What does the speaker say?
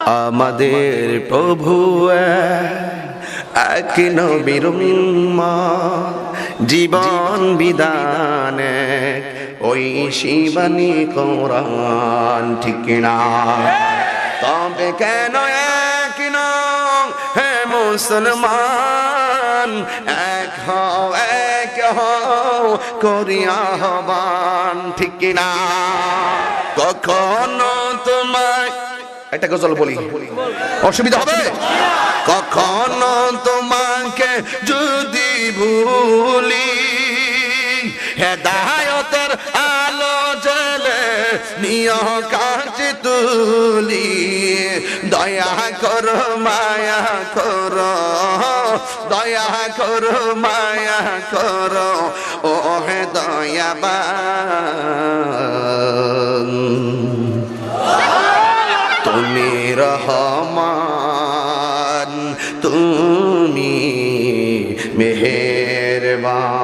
আমাদের প্রভু এক নবীর জীবন বিধানে ওই শিবানী কোরআন, ঠিক না তবে কেন এক হে মুসলমান? এক হও এক হও, করিয়া হবান, ঠিক না কখনো একটা গজল বলি। অসুবিধা হবে? কখনো তোমাকে যদি ভুলি, হেদায়তের আলো জলে নিয় কাছে তুলি। দয়া কর, মায়া কর, দয়া কর, মায়া কর ও হে দয়াবান। রহমান তুমি মেহেরবান।